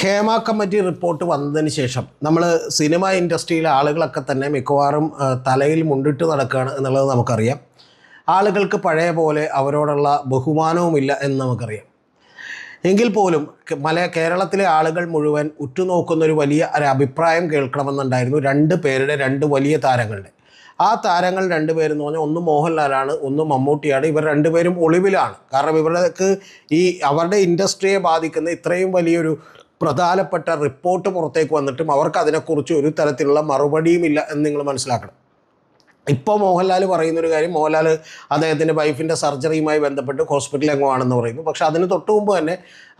Hema committee report വന്നതിന് ശേഷം നമ്മൾ സിനിമ ഇൻഡസ്ട്രിയിലെ ആളുകളൊക്കെ തന്നെ മിക്കവാറും തലയിൽ മുണ്ടിട്ട് നടക്കുകയാണ് എന്നുള്ളത് നമുക്കറിയാം. ആളുകൾക്ക് പഴയ പോലെ അവരോടുള്ള ബഹുമാനവുമില്ല എന്ന് നമുക്കറിയാം. എങ്കിൽ പോലും മല കേരളത്തിലെ ആളുകൾ മുഴുവൻ ഉറ്റുനോക്കുന്ന ഒരു വലിയ ഒരു അഭിപ്രായം കേൾക്കണമെന്നുണ്ടായിരുന്നു രണ്ട് പേരുടെ രണ്ട് വലിയ താരങ്ങളുടെ. ആ താരങ്ങൾ രണ്ടുപേരെന്ന് പറഞ്ഞാൽ ഒന്ന് മോഹൻലാലാണ് ഒന്ന് മമ്മൂട്ടിയാണ്. ഇവർ രണ്ടുപേരും ഒളിവിലാണ്. കാരണം ഇവർക്ക് ഈ അവരുടെ ഇൻഡസ്ട്രിയെ ബാധിക്കുന്ന ഇത്രയും വലിയൊരു പ്രധാനപ്പെട്ട റിപ്പോർട്ട് പുറത്തേക്ക് വന്നിട്ടും അവർക്ക് അതിനെക്കുറിച്ച് ഒരു തരത്തിലുള്ള മറുപടിയും ഇല്ല എന്ന് നിങ്ങൾ മനസ്സിലാക്കണം. ഇപ്പോൾ മോഹൻലാൽ പറയുന്നൊരു കാര്യം മോഹൻലാൽ അദ്ദേഹത്തിന്റെ വൈഫിന്റെ സർജറിയുമായി ബന്ധപ്പെട്ട് ഹോസ്പിറ്റലിൽ എങ്ങോ ആണെന്ന് പറയുന്നു. പക്ഷെ അതിന് തൊട്ട് മുമ്പ് തന്നെ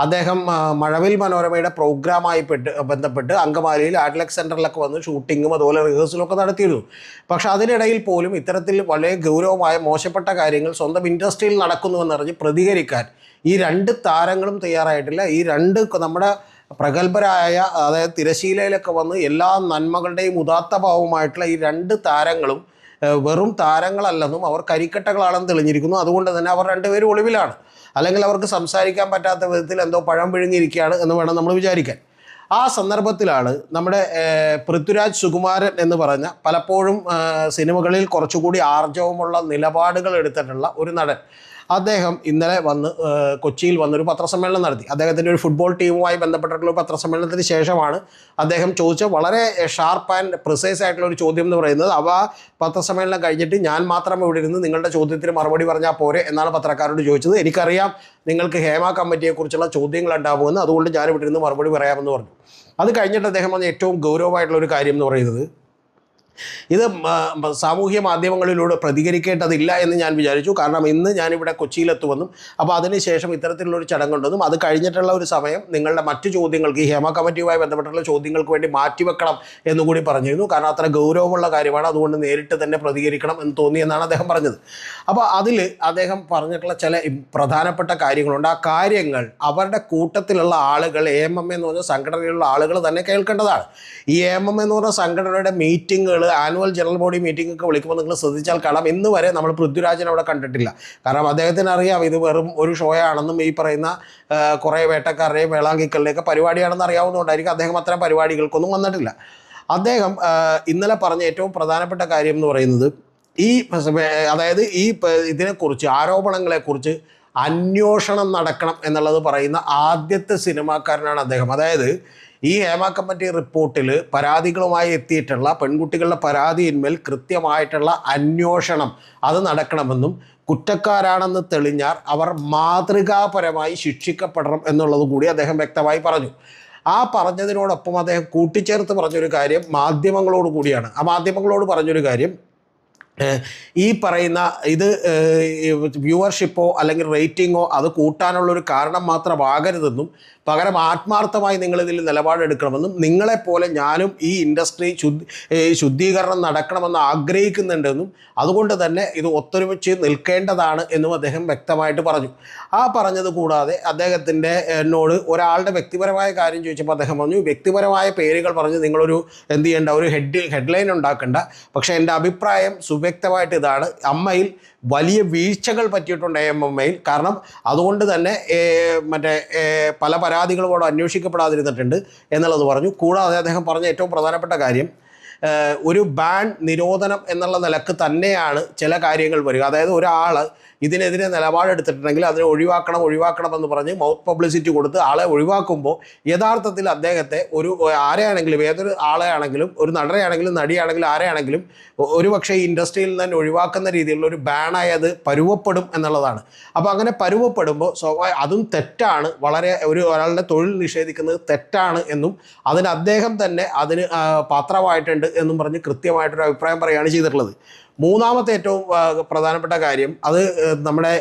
അദ്ദേഹം മഴവിൽ മനോരമയുടെ പ്രോഗ്രാമായി പെട്ട് ബന്ധപ്പെട്ട് അങ്കമാലിയിൽ ആഡ്ലക് സെന്ററിലൊക്കെ വന്ന് ഷൂട്ടിങ്ങും അതുപോലെ റിഹേഴ്സലും ഒക്കെ നടത്തിയിരുന്നു. പക്ഷേ അതിനിടയിൽ പോലും ഇത്തരത്തിൽ വളരെ ഗൗരവമായ മോശപ്പെട്ട കാര്യങ്ങൾ സ്വന്തം ഇൻഡസ്ട്രിയിൽ നടക്കുന്നുവെന്നറിഞ്ഞ് പ്രതികരിക്കാൻ ഈ രണ്ട് താരങ്ങളും തയ്യാറായിട്ടില്ല. ഈ രണ്ട് നമ്മുടെ പ്രഗത്ഭരായ അതായത് തിരശീലയിലൊക്കെ വന്ന് എല്ലാ നന്മകളുടെയും ഉദാത്ത ഭാവമായിട്ടുള്ള ഈ രണ്ട് താരങ്ങളും വെറും താരങ്ങളല്ലെന്നും അവർ കരിക്കട്ടകളാണെന്ന് തെളിഞ്ഞിരിക്കുന്നു. അതുകൊണ്ട് തന്നെ അവർ രണ്ടുപേരും ഒളിവിലാണ്. അല്ലെങ്കിൽ അവർക്ക് സംസാരിക്കാൻ പറ്റാത്ത വിധത്തിൽ എന്തോ പഴം വിഴുങ്ങിയിരിക്കുകയാണ് എന്ന് വേണം നമ്മൾ വിചാരിക്കാൻ. ആ സന്ദർഭത്തിലാണ് നമ്മുടെ പൃഥ്വിരാജ് സുകുമാരൻ എന്ന് പറഞ്ഞ പലപ്പോഴും സിനിമകളിൽ കുറച്ചുകൂടി ആർജവമുള്ള നിലപാടുകൾ എടുത്തിട്ടുള്ള ഒരു നടൻ. അദ്ദേഹം ഇന്നലെ വന്ന് കൊച്ചിയിൽ വന്നൊരു പത്രസമ്മേളനം നടത്തി. അദ്ദേഹത്തിന്റെ ഒരു ഫുട്ബോൾ ടീമുമായി ബന്ധപ്പെട്ടിട്ടുള്ള പത്രസമ്മേളനത്തിന് ശേഷമാണ് അദ്ദേഹം ചോദിച്ച വളരെ ഷാർപ്പ് ആൻഡ് പ്രിസൈസ് ആയിട്ടുള്ള ഒരു ചോദ്യം എന്ന് പറയുന്നത്. അവ പത്രസമ്മേളനം കഴിഞ്ഞിട്ട് ഞാൻ മാത്രം ഇവിടെ ഇരുന്ന് നിങ്ങളുടെ ചോദ്യത്തിന് മറുപടി പറഞ്ഞാൽ പോരെ എന്നാണ് പത്രക്കാരോട് ചോദിച്ചത്. എനിക്കറിയാം നിങ്ങൾക്ക് ഹേമ കമ്മിറ്റിയെക്കുറിച്ചുള്ള ചോദ്യങ്ങൾ ഉണ്ടാവുമെന്ന്. അതുകൊണ്ട് ഞാൻ ഇവിടെ ഇരുന്ന് മറുപടി പറയാമെന്ന് പറഞ്ഞു. അത് കഴിഞ്ഞിട്ട് അദ്ദേഹം വന്ന ഏറ്റവും ഗൗരവമായിട്ടുള്ള ഒരു കാര്യം എന്ന് പറയുന്നത് ഇത് സാമൂഹ്യ മാധ്യമങ്ങളിലൂടെ പ്രതികരിക്കേണ്ടതില്ല എന്ന് ഞാൻ വിചാരിച്ചു. കാരണം ഇന്ന് ഞാനിവിടെ കൊച്ചിയിലെത്തുമെന്നും അപ്പോൾ അതിനുശേഷം ഇത്തരത്തിലുള്ള ഒരു ചടങ്ങുണ്ടെന്നും അത് കഴിഞ്ഞിട്ടുള്ള ഒരു സമയം നിങ്ങളുടെ മറ്റു ചോദ്യങ്ങൾക്ക് ഈ ഹേമ കമ്മിറ്റിയുമായി ബന്ധപ്പെട്ടുള്ള ചോദ്യങ്ങൾക്ക് വേണ്ടി മാറ്റിവെക്കണം എന്നുകൂടി പറഞ്ഞിരുന്നു. കാരണം അത്ര ഗൗരവമുള്ള കാര്യമാണ്. അതുകൊണ്ട് നേരിട്ട് തന്നെ പ്രതികരിക്കണം എന്ന് തോന്നി എന്നാണ് അദ്ദേഹം പറഞ്ഞത്. അപ്പോൾ അതിൽ അദ്ദേഹം പറഞ്ഞിട്ടുള്ള ചില പ്രധാനപ്പെട്ട കാര്യങ്ങളുണ്ട്. ആ കാര്യങ്ങൾ അവരുടെ കൂട്ടത്തിലുള്ള ആളുകൾ എം എം എന്ന് പറഞ്ഞ സംഘടനയിലുള്ള ആളുകൾ തന്നെ കേൾക്കേണ്ടതാണ്. ഈ എം എം എന്ന് പറഞ്ഞ സംഘടനയുടെ മീറ്റിങ്ങുകൾ ആനുവൽ ജനറൽ ബോഡി മീറ്റിംഗ് ഒക്കെ വിളിക്കുമ്പോൾ നിങ്ങൾ ശ്രദ്ധിച്ചാൽ കാണാം. ഇന്ന് വരെ നമ്മൾ പൃഥ്വിരാജനെ അവിടെ കണ്ടിട്ടില്ല. കാരണം അദ്ദേഹത്തിന് അറിയാം ഇത് വെറും ഒരു ഷോ ആണെന്നും ഈ പറയുന്ന കുറേ വേട്ടക്കാരുടെയും വേളാങ്കിക്കളുടെയൊക്കെ പരിപാടിയാണെന്ന് അറിയാവുന്നതുകൊണ്ടായിരിക്കും അദ്ദേഹം അത്തരം പരിപാടികൾക്കൊന്നും വന്നിട്ടില്ല. അദ്ദേഹം ഇന്നലെ പറഞ്ഞ ഏറ്റവും പ്രധാനപ്പെട്ട കാര്യം എന്ന് പറയുന്നത് ഈ അതായത് ഈ ഇതിനെക്കുറിച്ച് ആരോപണങ്ങളെക്കുറിച്ച് അന്വേഷണം നടക്കണം എന്നുള്ളത് പറയുന്ന ആദ്യത്തെ സിനിമാക്കാരനാണ് അദ്ദേഹം. അതായത് ഈ ഹേമ കമ്മിറ്റി റിപ്പോർട്ടിൽ പരാതികളുമായി എത്തിയിട്ടുള്ള പെൺകുട്ടികളുടെ പരാതിയിന്മേൽ കൃത്യമായിട്ടുള്ള അന്വേഷണം അത് നടക്കണമെന്നും കുറ്റക്കാരാണെന്ന് തെളിഞ്ഞാൽ അവർ മാതൃകാപരമായി ശിക്ഷിക്കപ്പെടണം എന്നുള്ളത് കൂടി അദ്ദേഹം വ്യക്തമായി പറഞ്ഞു. ആ പറഞ്ഞതിനോടൊപ്പം അദ്ദേഹം കൂട്ടിച്ചേർത്ത് പറഞ്ഞൊരു കാര്യം മാധ്യമങ്ങളോട് കൂടിയാണ്. ആ മാധ്യമങ്ങളോട് പറഞ്ഞൊരു കാര്യം ഈ പറയുന്ന ഇത് വ്യൂവർഷിപ്പോ അല്ലെങ്കിൽ റേറ്റിങ്ങോ അത് കൂട്ടാനുള്ള ഒരു കാരണം മാത്രമാകരുതെന്നും പകരം ആത്മാർത്ഥമായി നിങ്ങളിതിൽ നിലപാടെടുക്കണമെന്നും നിങ്ങളെപ്പോലെ ഞാനും ഈ ഇൻഡസ്ട്രി ശുദ്ധി ശുദ്ധീകരണം നടക്കണമെന്ന് ആഗ്രഹിക്കുന്നുണ്ടെന്നും അതുകൊണ്ട് തന്നെ ഇത് ഒത്തൊരുമിച്ച് നിൽക്കേണ്ടതാണ് എന്നും അദ്ദേഹം വ്യക്തമായിട്ട് പറഞ്ഞു. ആ പറഞ്ഞത് കൂടാതെ അദ്ദേഹത്തിന്റെ എന്നോട് ഒരാളുടെ വ്യക്തിപരമായ കാര്യം ചോദിച്ചപ്പോൾ അദ്ദേഹം പറഞ്ഞു വ്യക്തിപരമായ പേരുകൾ പറഞ്ഞ് നിങ്ങളൊരു എന്ത് ചെയ്യേണ്ട ഒരു ഹെഡ് ഹെഡ്ലൈൻ ഉണ്ടാക്കണ്ട. പക്ഷേ എന്റെ അഭിപ്രായം സുവ്യക്തമായിട്ട് ഇതാണ്. അമ്മയിൽ വലിയ വീഴ്ചകൾ പറ്റിയിട്ടുണ്ട് എം എം ഐയിൽ കാരണം അതുകൊണ്ട് തന്നെ മറ്റേ പല പരാതികളും അവിടെ അന്വേഷിക്കപ്പെടാതിരുന്നിട്ടുണ്ട് എന്നുള്ളത് പറഞ്ഞു. കൂടാതെ അദ്ദേഹം പറഞ്ഞ ഏറ്റവും പ്രധാനപ്പെട്ട കാര്യം ഒരു ബാൻ നിരോധനം എന്നുള്ള നിലയ്ക്ക് തന്നെയാണ് ചില കാര്യങ്ങൾ വരിക. അതായത് ഒരാൾ ഇതിനെതിരെ നിലപാടെടുത്തിട്ടുണ്ടെങ്കിൽ അതിനെ ഒഴിവാക്കണം ഒഴിവാക്കണം എന്ന് പറഞ്ഞ് മൗത്ത് പബ്ലിസിറ്റി കൊടുത്ത് ആളെ ഒഴിവാക്കുമ്പോൾ യഥാർത്ഥത്തിൽ അദ്ദേഹത്തെ ഒരു ആരെയാണെങ്കിലും ഏതൊരു ആളെയാണെങ്കിലും ഒരു നടനെയാണെങ്കിലും നടിയാണെങ്കിലും ആരെയാണെങ്കിലും ഒരു ഒരുപക്ഷെ ഇൻഡസ്ട്രിയിൽ നിന്ന് തന്നെ ഒഴിവാക്കുന്ന രീതിയിലുള്ള ഒരു ബാനായി അത് പരുവപ്പെടും എന്നുള്ളതാണ്. അപ്പോൾ അങ്ങനെ പരുവപ്പെടുമ്പോൾ അതും തെറ്റാണ്. വളരെ ഒരു ഒരാളുടെ തൊഴിൽ നിഷേധിക്കുന്നത് തെറ്റാണ് എന്നും അതിന് അദ്ദേഹം തന്നെ അതിന് പാത്രമായിട്ടുണ്ട്. എന്നും പറഞ്ഞ് കൃത്യമായിട്ടൊരു അഭിപ്രായം പറയുകയാണ് ചെയ്തിട്ടുള്ളത്. മൂന്നാമത്തെ ഏറ്റവും പ്രധാനപ്പെട്ട കാര്യം അത് നമ്മുടെ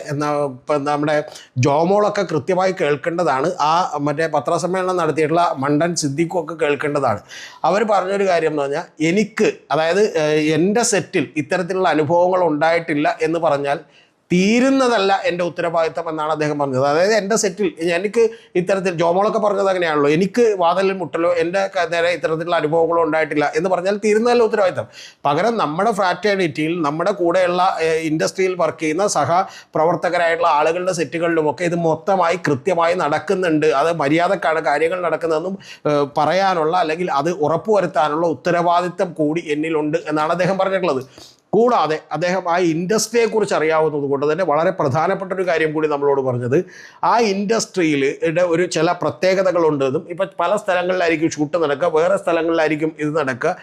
നമ്മുടെ ജോമോളൊക്കെ കൃത്യമായി കേൾക്കേണ്ടതാണ്. ആ മറ്റേ പത്രസമ്മേളനം നടത്തിയിട്ടുള്ള മണ്ടൻ സിദ്ദിഖും ഒക്കെ കേൾക്കേണ്ടതാണ്. അവർ പറഞ്ഞൊരു കാര്യം എന്ന് പറഞ്ഞാൽ എനിക്ക് അതായത് എന്റെ സെറ്റിൽ ഇത്തരത്തിലുള്ള അനുഭവങ്ങൾ ഉണ്ടായിട്ടില്ല എന്ന് പറഞ്ഞാൽ തീരുന്നതല്ല എന്റെ ഉത്തരവാദിത്തം എന്നാണ് അദ്ദേഹം പറഞ്ഞത്. അതായത് എന്റെ സെറ്റിൽ എനിക്ക് ഇത്തരത്തിൽ ജോമോളൊക്കെ പറഞ്ഞത് അങ്ങനെയാണല്ലോ. എനിക്ക് വാതലിൽ മുട്ടലോ എന്റെ നേരെ ഇത്തരത്തിലുള്ള അനുഭവങ്ങളോ ഉണ്ടായിട്ടില്ല എന്ന് പറഞ്ഞാൽ തീരുന്നതല്ല ഉത്തരവാദിത്തം. പകരം നമ്മുടെ ഫ്രാറ്റേണിറ്റിയിൽ നമ്മുടെ കൂടെയുള്ള ഇൻഡസ്ട്രിയിൽ വർക്ക് ചെയ്യുന്ന സഹ പ്രവർത്തകരായിട്ടുള്ള ആളുകളുടെ സെറ്റുകളിലുമൊക്കെ ഇത് മൊത്തമായി കൃത്യമായി നടക്കുന്നുണ്ട്. അത് മര്യാദക്കാണ് കാര്യങ്ങൾ നടക്കുന്നതെന്നും പറയാനുള്ള അല്ലെങ്കിൽ അത് ഉറപ്പുവരുത്താനുള്ള ഉത്തരവാദിത്തം കൂടി എന്നിലുണ്ട് എന്നാണ് അദ്ദേഹം പറഞ്ഞിട്ടുള്ളത്. കൂടാതെ അദ്ദേഹം ആ ഇൻഡസ്ട്രിയെക്കുറിച്ച് അറിയാവുന്നത് കൊണ്ട് തന്നെ വളരെ പ്രധാനപ്പെട്ട ഒരു കാര്യം കൂടി നമ്മളോട് പറഞ്ഞത്. ആ ഇൻഡസ്ട്രിയിൽ ഒരു ചില പ്രത്യേകതകളുണ്ടെന്നും ഇപ്പം പല സ്ഥലങ്ങളിലായിരിക്കും ഷൂട്ട് നടക്കുക വേറെ സ്ഥലങ്ങളിലായിരിക്കും ഇത് നടക്കുക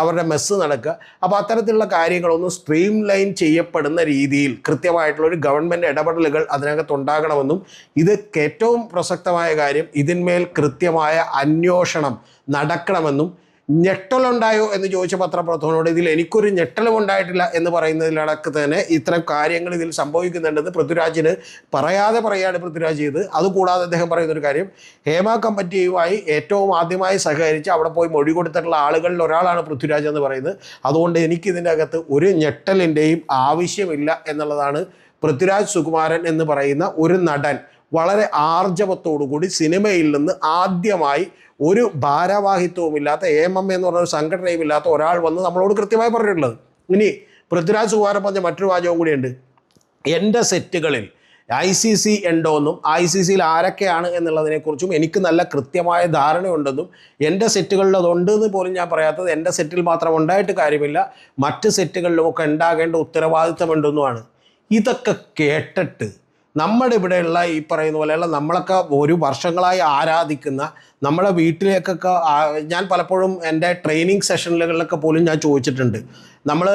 അവരുടെ മെസ്സ് നടക്കുക. അപ്പോൾ അത്തരത്തിലുള്ള കാര്യങ്ങളൊന്നും സ്ട്രീം ലൈൻ ചെയ്യപ്പെടുന്ന രീതിയിൽ കൃത്യമായിട്ടുള്ള ഒരു ഗവൺമെന്റ് ഇടപെടലുകൾ അതിനകത്ത് ഉണ്ടാകണമെന്നും ഇത് ഏറ്റവും പ്രസക്തമായ കാര്യം ഇതിന്മേൽ കൃത്യമായ അന്വേഷണം നടക്കണമെന്നും ഞെട്ടലുണ്ടായോ എന്ന് ചോദിച്ച പത്രപ്രവർത്തകനോട് ഇതിൽ എനിക്കൊരു ഞെട്ടലും ഉണ്ടായിട്ടില്ല എന്ന് പറയുന്നതിലടക്ക് തന്നെ ഇത്തരം കാര്യങ്ങൾ ഇതിൽ സംഭവിക്കുന്നുണ്ടെന്ന് പൃഥ്വിരാജിന് പറയാതെ പറയാണ് പൃഥ്വിരാജ് ചെയ്ത്. അതുകൂടാതെ അദ്ദേഹം പറയുന്ന ഒരു കാര്യം ഹേമ കമ്മിറ്റിയുമായി ഏറ്റവും ആദ്യമായി സഹകരിച്ച് അവിടെ പോയി മൊഴി കൊടുത്തിട്ടുള്ള ആളുകളിൽ ഒരാളാണ് പൃഥ്വിരാജ് എന്ന് പറയുന്നത്. അതുകൊണ്ട് എനിക്കിതിന്റെ അകത്ത് ഒരു ഞെട്ടലിന്റെയും ആവശ്യമില്ല എന്നുള്ളതാണ് പൃഥ്വിരാജ് സുകുമാരൻ എന്ന് പറയുന്ന ഒരു നടൻ വളരെ ആർജവത്തോടുകൂടി സിനിമയിൽ നിന്ന് ആദ്യമായി ഒരു ഭാരവാഹിത്വവുമില്ലാത്ത എം എം എന്ന് പറഞ്ഞ ഒരു സംഘടനയും ഇല്ലാത്ത ഒരാൾ വന്ന് നമ്മളോട് കൃത്യമായി പറഞ്ഞിട്ടുള്ളത്. ഇനി പൃഥ്വിരാജ് സുകുമാരൻ പറഞ്ഞ മറ്റൊരു വാചകവും കൂടിയുണ്ട്. എന്റെ സെറ്റുകളിൽ ഐ സി സി ഉണ്ടോയെന്നും ഐ സി സിയിൽ ആരൊക്കെയാണ് എന്നുള്ളതിനെക്കുറിച്ചും എനിക്ക് നല്ല കൃത്യമായ ധാരണയുണ്ടെന്നും എന്റെ സെറ്റുകളിൽ അതുണ്ടെന്ന് പോലും ഞാൻ പറയാത്തത് എന്റെ സെറ്റിൽ മാത്രം ഉണ്ടായിട്ട് കാര്യമില്ല മറ്റ് സെറ്റുകളിലുമൊക്കെ ഉണ്ടാകേണ്ട ഉത്തരവാദിത്തമുണ്ടെന്നുമാണ്. ഇതൊക്കെ കേട്ടിട്ട് നമ്മുടെ ഇവിടെയുള്ള ഈ പറയുന്ന പോലെയുള്ള നമ്മളൊക്കെ ഒരു വർഷങ്ങളായി ആരാധിക്കുന്ന നമ്മുടെ വീട്ടിലേക്കൊക്കെ ഞാൻ പലപ്പോഴും എന്റെ ട്രെയിനിങ് സെഷനുകളിലൊക്കെ പോലും ഞാൻ ചോദിച്ചിട്ടുണ്ട്. നമ്മൾ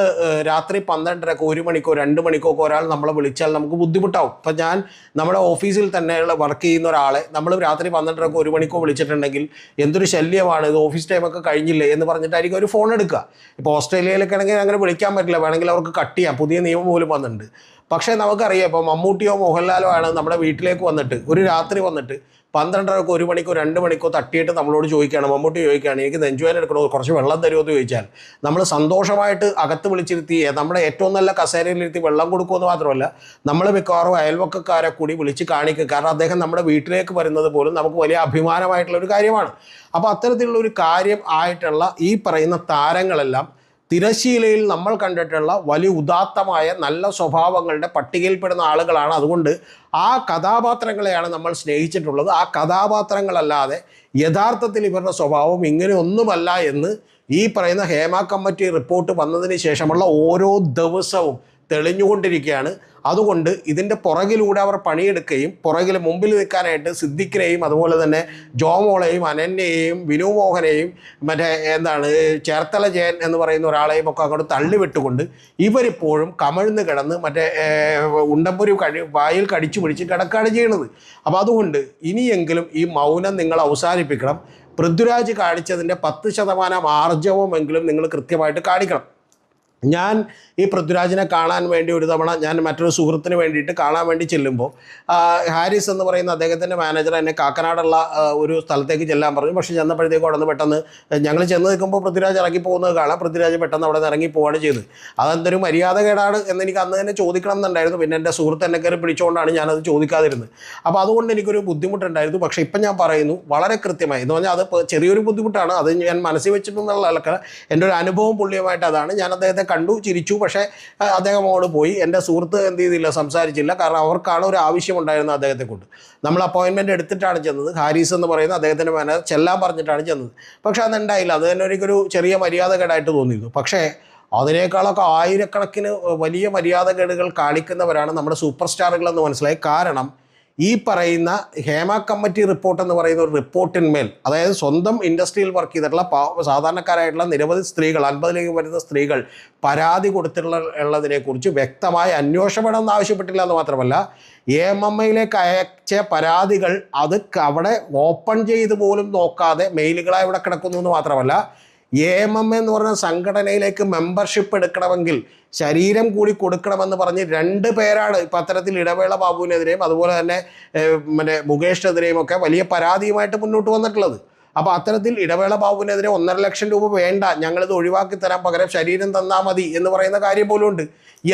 രാത്രി പന്ത്രണ്ടരക്കോ ഒരു മണിക്കോ രണ്ട് മണിക്കോ ഒക്കെ ഒരാൾ നമ്മളെ വിളിച്ചാൽ നമുക്ക് ബുദ്ധിമുട്ടാവും. ഇപ്പം ഞാൻ നമ്മുടെ ഓഫീസിൽ തന്നെയുള്ള വർക്ക് ചെയ്യുന്ന ഒരാളെ നമ്മൾ രാത്രി പന്ത്രണ്ടരക്കോ ഒരു മണിക്കോ വിളിച്ചിട്ടുണ്ടെങ്കിൽ എന്തൊരു ശല്യമാണ് ഇത്? ഓഫീസ് ടൈമൊക്കെ കഴിഞ്ഞില്ലേ എന്ന് പറഞ്ഞിട്ടായിരിക്കും ഒരു ഫോൺ എടുക്കുക. ഇപ്പോൾ ഓസ്ട്രേലിയയിലൊക്കെ ആണെങ്കിൽ അങ്ങനെ വിളിക്കാൻ പറ്റില്ല. വേണമെങ്കിൽ അവർക്ക് കട്ട് ചെയ്യാം. പുതിയ നിയമം പോലും വന്നിട്ടുണ്ട്. പക്ഷേ നമുക്കറിയാം ഇപ്പോൾ മമ്മൂട്ടിയോ മോഹൻലാലോ ആണ് നമ്മുടെ വീട്ടിലേക്ക് വന്നിട്ട് ഒരു രാത്രി വന്നിട്ട് പന്ത്രണ്ടരക്കോ ഒരു മണിക്കോ രണ്ട് മണിക്കോ തട്ടിയിട്ട് നമ്മളോട് ചോദിക്കുകയാണ് മമ്മൂട്ടി ചോദിക്കുകയാണ് എനിക്ക് നെഞ്ചുവേദന എടുക്കണോ? കുറച്ച് വെള്ളം തരുമോ? എന്ന് ചോദിച്ചാൽ നമ്മൾ സന്തോഷമായിട്ട് അകത്ത് വിളിച്ചിരുത്തി നമ്മുടെ ഏറ്റവും നല്ല കസേരയിലിരുത്തി വെള്ളം കൊടുക്കുമെന്ന് മാത്രമല്ല നമ്മൾ മിക്കവാറും അയൽവക്കക്കാരെ കൂടി വിളിച്ച് കാണിക്കും. കാരണം അദ്ദേഹം നമ്മുടെ വീട്ടിലേക്ക് വരുന്നത് പോലും നമുക്ക് വലിയ അഭിമാനമായിട്ടുള്ള ഒരു കാര്യമാണ്. അപ്പോൾ അത്തരത്തിലുള്ള ഒരു കാര്യം ആയിട്ടുള്ള ഈ പറയുന്ന താരങ്ങളെല്ലാം തിരശീലയിൽ നമ്മൾ കണ്ടിട്ടുള്ള വലിയ ഉദാത്തമായ നല്ല സ്വഭാവങ്ങളുടെ പട്ടികയിൽപ്പെടുന്ന ആളുകളാണ്. അതുകൊണ്ട് ആ കഥാപാത്രങ്ങളെയാണ് നമ്മൾ സ്നേഹിച്ചിട്ടുള്ളത്. ആ കഥാപാത്രങ്ങളല്ലാതെ യഥാർത്ഥത്തിൽ ഇവരുടെ സ്വഭാവം ഇങ്ങനെയൊന്നുമല്ല എന്ന് ഈ പറയുന്ന ഹേമ കമ്മിറ്റി റിപ്പോർട്ട് വന്നതിന് ശേഷമുള്ള ഓരോ ദിവസവും തെളിഞ്ഞുകൊണ്ടിരിക്കുകയാണ്. അതുകൊണ്ട് ഇതിന്റെ പുറകിലൂടെ അവർ പണിയെടുക്കുകയും പുറകിൽ മുമ്പിൽ നിൽക്കാനായിട്ട് സിദ്ദിഖിനെയും അതുപോലെ തന്നെ ജോമോളെയും അനന്യയെയും വിനുമോഹനെയും മറ്റേ എന്താണ് ചേർത്തല ജയൻ എന്ന് പറയുന്ന ഒരാളെയും ഒക്കെ അങ്ങോട്ട് തള്ളിവിട്ടുകൊണ്ട് ഇവരിപ്പോഴും കമഴ്ന്ന് കിടന്ന് മറ്റേ ഉണ്ടമ്പൊരു കഴി വായിൽ കടിച്ചു പിടിച്ച് കിടക്കാണ് ചെയ്യുന്നത്. അപ്പോൾ അതുകൊണ്ട് ഇനിയെങ്കിലും ഈ മൗനം നിങ്ങൾ അവസാനിപ്പിക്കണം. പൃഥ്വിരാജ് കാണിച്ചതിന്റെ പത്ത് ശതമാനം ആർജവമെങ്കിലും നിങ്ങൾ കൃത്യമായിട്ട് കാണിക്കണം. ഞാൻ ഈ പൃഥ്വിരാജിനെ കാണാൻ വേണ്ടി ഒരു തവണ ഞാൻ മറ്റൊരു സുഹൃത്തിന് വേണ്ടിയിട്ട് കാണാൻ വേണ്ടി ചെല്ലുമ്പോൾ ഹാരിസ് എന്ന് പറയുന്ന അദ്ദേഹത്തിന്റെ മാനേജർ എന്നെ കാക്കനാടുള്ള ഒരു സ്ഥലത്തേക്ക് ചെല്ലാൻ പറഞ്ഞു. പക്ഷേ ചെന്നപ്പോഴത്തേക്കും അവിടെ പെട്ടെന്ന് ഞങ്ങൾ ചെന്ന് നിൽക്കുമ്പോൾ പൃഥ്വിരാജ് ഇറങ്ങി പോകുന്നത് കാണാം. പൃഥ്വിരാജ് പെട്ടെന്ന് അവിടെ നിന്ന് ഇറങ്ങി പോവുകയാണ് ചെയ്തത്. അതെന്തൊരു മര്യാദ കേടാണ് എന്ന് എനിക്ക് അന്ന് തന്നെ ചോദിക്കണം എന്നുണ്ടായിരുന്നു. പിന്നെ എന്റെ സുഹൃത്ത് എന്നെ കയറി പിടിച്ചുകൊണ്ടാണ് ഞാനത് ചോദിക്കാതിരുന്നത്. അപ്പോൾ അതുകൊണ്ട് എനിക്കൊരു ബുദ്ധിമുട്ടുണ്ടായിരുന്നു. പക്ഷേ ഇപ്പം ഞാൻ പറയുന്നു വളരെ കൃത്യമായി. എന്ന് പറഞ്ഞാൽ അത് ചെറിയൊരു ബുദ്ധിമുട്ടാണ്. അത് ഞാൻ മനസ്സിൽ വെച്ചിട്ടുള്ള എന്റെ ഒരു അനുഭവം പുള്ളിയുമായിട്ട് അതാണ്. ഞാൻ അദ്ദേഹത്തെ കണ്ടു ചിരിച്ചു. പക്ഷേ അദ്ദേഹം അങ്ങോട്ട് പോയി. എന്റെ സുഹൃത്ത് എന്ത് ചെയ്തില്ല സംസാരിച്ചില്ല. കാരണം അവർക്കാണ് ഒരു ആവശ്യമുണ്ടായിരുന്നത് അദ്ദേഹത്തെ കൊണ്ട് നമ്മൾ അപ്പോയിൻമെന്റ് എടുത്തിട്ടാണ് ചെന്നത്. ഹാരിസ് എന്ന് പറയുന്ന അദ്ദേഹത്തിന്റെ മാനേജർ ചെല്ലാൻ പറഞ്ഞിട്ടാണ് ചെന്നത്. പക്ഷേ അതുണ്ടായില്ല അത് തന്നെ ഒരിക്കലും ചെറിയ മര്യാദകേടായിട്ട് തോന്നിയിരുന്നു. പക്ഷേ അതിനേക്കാളൊക്കെ ആയിരക്കണക്കിന് വലിയ മര്യാദകേടുകൾ കാണിക്കുന്നവരാണ് നമ്മുടെ സൂപ്പർ സ്റ്റാറുകളെന്ന് മനസ്സിലായി. കാരണം ഈ പറയുന്ന ഹേമ കമ്മിറ്റി റിപ്പോർട്ട് എന്ന് പറയുന്ന ഒരു റിപ്പോർട്ടിന്മേൽ അതായത് സ്വന്തം ഇൻഡസ്ട്രിയിൽ വർക്ക് ചെയ്തിട്ടുള്ള സാധാരണക്കാരായിട്ടുള്ള നിരവധി സ്ത്രീകൾ അൻപതിലേക്ക് വരുന്ന സ്ത്രീകൾ പരാതി കൊടുത്തിട്ടുള്ളതിനെക്കുറിച്ച് വ്യക്തമായ അന്വേഷണം വേണമെന്ന് ആവശ്യപ്പെട്ടില്ല എന്ന് മാത്രമല്ല എം എം ഐയിലേക്ക് അയച്ച പരാതികൾ അത് അവിടെ ഓപ്പൺ ചെയ്ത് പോലും നോക്കാതെ മെയിലുകളായി ഇവിടെ കിടക്കുന്നു എന്ന് മാത്രമല്ല എ എം എം എന്ന് പറഞ്ഞ സംഘടനയിലേക്ക് മെമ്പർഷിപ്പ് എടുക്കണമെങ്കിൽ ശരീരം കൂടി കൊടുക്കണമെന്ന് പറഞ്ഞ് രണ്ട് പേരാണ് ഇപ്പം അത്തരത്തിൽ ഇടവേള ബാബുവിനെതിരെയും അതുപോലെ തന്നെ മറ്റേ മുകേഷിനെതിരെയും ഒക്കെ വലിയ പരാതിയുമായിട്ട് മുന്നോട്ട് വന്നിട്ടുള്ളത്. അപ്പോൾ അത്തരത്തിൽ ഇടവേള ബാബുവിനെതിരെ ഒന്നര ലക്ഷം രൂപ വേണ്ട. ഞങ്ങളിത് ഒഴിവാക്കി തരാൻ പകരം ശരീരം തന്നാൽ മതി എന്ന് പറയുന്ന കാര്യം പോലും ഉണ്ട്.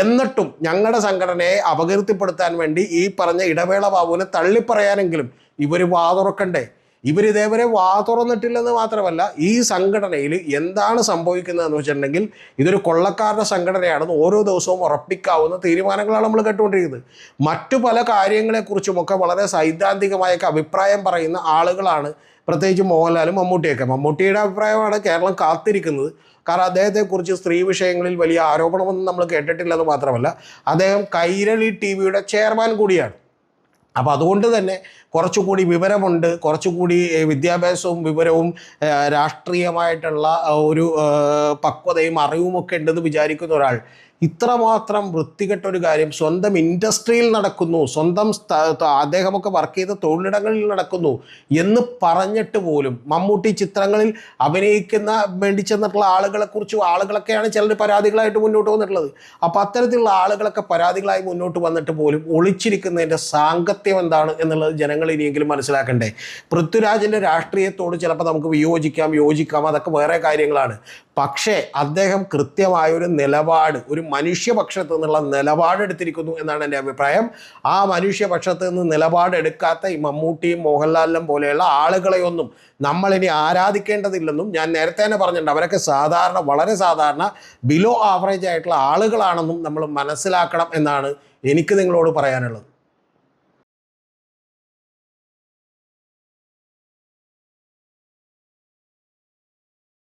എന്നിട്ടും ഞങ്ങളുടെ സംഘടനയെ അപകീർത്തിപ്പെടുത്താൻ വേണ്ടി ഈ പറഞ്ഞ ഇടവേള ബാബുവിനെ തള്ളിപ്പറയാനെങ്കിലും ഇവർ വാതുറക്കണ്ടേ? ഇവരിതേവരെ വാ തുറന്നിട്ടില്ലെന്ന് മാത്രമല്ല ഈ സംഘടനയിൽ എന്താണ് സംഭവിക്കുന്നതെന്ന് വെച്ചിട്ടുണ്ടെങ്കിൽ ഇതൊരു കൊള്ളക്കാരുടെ സംഘടനയാണെന്ന് ഓരോ ദിവസവും ഉറപ്പിക്കാവുന്ന തീരുമാനങ്ങളാണ് നമ്മൾ കേട്ടുകൊണ്ടിരിക്കുന്നത്. മറ്റു പല കാര്യങ്ങളെക്കുറിച്ചുമൊക്കെ വളരെ സൈദ്ധാന്തികമായൊക്കെ അഭിപ്രായം പറയുന്ന ആളുകളാണ് പ്രത്യേകിച്ച് മോഹൻലാലും മമ്മൂട്ടിയൊക്കെ. മമ്മൂട്ടിയുടെ അഭിപ്രായമാണ് കേരളം കാത്തിരിക്കുന്നത്. കാരണം അദ്ദേഹത്തെക്കുറിച്ച് സ്ത്രീ വിഷയങ്ങളിൽ വലിയ ആരോപണമൊന്നും നമ്മൾ കേട്ടിട്ടില്ലെന്ന് മാത്രമല്ല അദ്ദേഹം കൈരളി ടി വിയുടെ ചെയർമാൻ കൂടിയാണ്. അപ്പോൾ അതുകൊണ്ട് തന്നെ കുറച്ചുകൂടി വിവരമുണ്ട് കുറച്ചുകൂടി വിദ്യാഭ്യാസവും വിവരവും രാഷ്ട്രീയമായിട്ടുള്ള ഒരു പക്വതയും അറിവുമൊക്കെ ഉണ്ടെന്ന് വിചാരിക്കുന്ന ഒരാൾ. ഇത്രമാത്രം വൃത്തികെട്ട ഒരു കാര്യം സ്വന്തം ഇൻഡസ്ട്രിയിൽ നടക്കുന്നു സ്വന്തം അദ്ദേഹമൊക്കെ വർക്ക് ചെയ്ത തൊഴിലിടങ്ങളിൽ നടക്കുന്നു എന്ന് പറഞ്ഞിട്ട് പോലും മമ്മൂട്ടി ചിത്രങ്ങളിൽ അഭിനയിക്കുന്ന വേണ്ടി ചെന്നിട്ടുള്ള ആളുകളെക്കുറിച്ചും ആളുകളൊക്കെയാണ് ചിലർ പരാതികളായിട്ട് മുന്നോട്ട് വന്നിട്ടുള്ളത്. അപ്പോൾ അത്തരത്തിലുള്ള ആളുകളൊക്കെ പരാതികളായി മുന്നോട്ട് വന്നിട്ട് പോലും ഒളിച്ചിരിക്കുന്നതിന്റെ സാങ്കത്യം എന്താണ് എന്നുള്ളത് ജനങ്ങൾ ഇനിയെങ്കിലും മനസ്സിലാക്കണ്ടേ? പൃഥ്വിരാജിന്റെ രാഷ്ട്രീയത്തോട് ചിലപ്പോൾ നമുക്ക് വിയോജിക്കാം യോജിക്കാം. അതൊക്കെ വേറെ കാര്യങ്ങളാണ്. പക്ഷേ അദ്ദേഹം കൃത്യമായ ഒരു നിലപാട് ഒരു മനുഷ്യപക്ഷത്ത് നിന്നുള്ള നിലപാടെടുത്തിരിക്കുന്നു എന്നാണ് എന്റെ അഭിപ്രായം. ആ മനുഷ്യപക്ഷത്ത് നിന്ന് നിലപാടെടുക്കാത്ത ഈ മമ്മൂട്ടിയും മോഹൻലാലിനും പോലെയുള്ള ആളുകളെയൊന്നും നമ്മളിനി ആരാധിക്കേണ്ടതില്ലെന്നും ഞാൻ നേരത്തെ തന്നെ പറഞ്ഞിട്ടുണ്ട്. അവരൊക്കെ സാധാരണ വളരെ സാധാരണ ബിലോ ആവറേജ് ആയിട്ടുള്ള ആളുകളാണെന്നും നമ്മൾ മനസ്സിലാക്കണം എന്നാണ് എനിക്ക് നിങ്ങളോട് പറയാനുള്ളത്.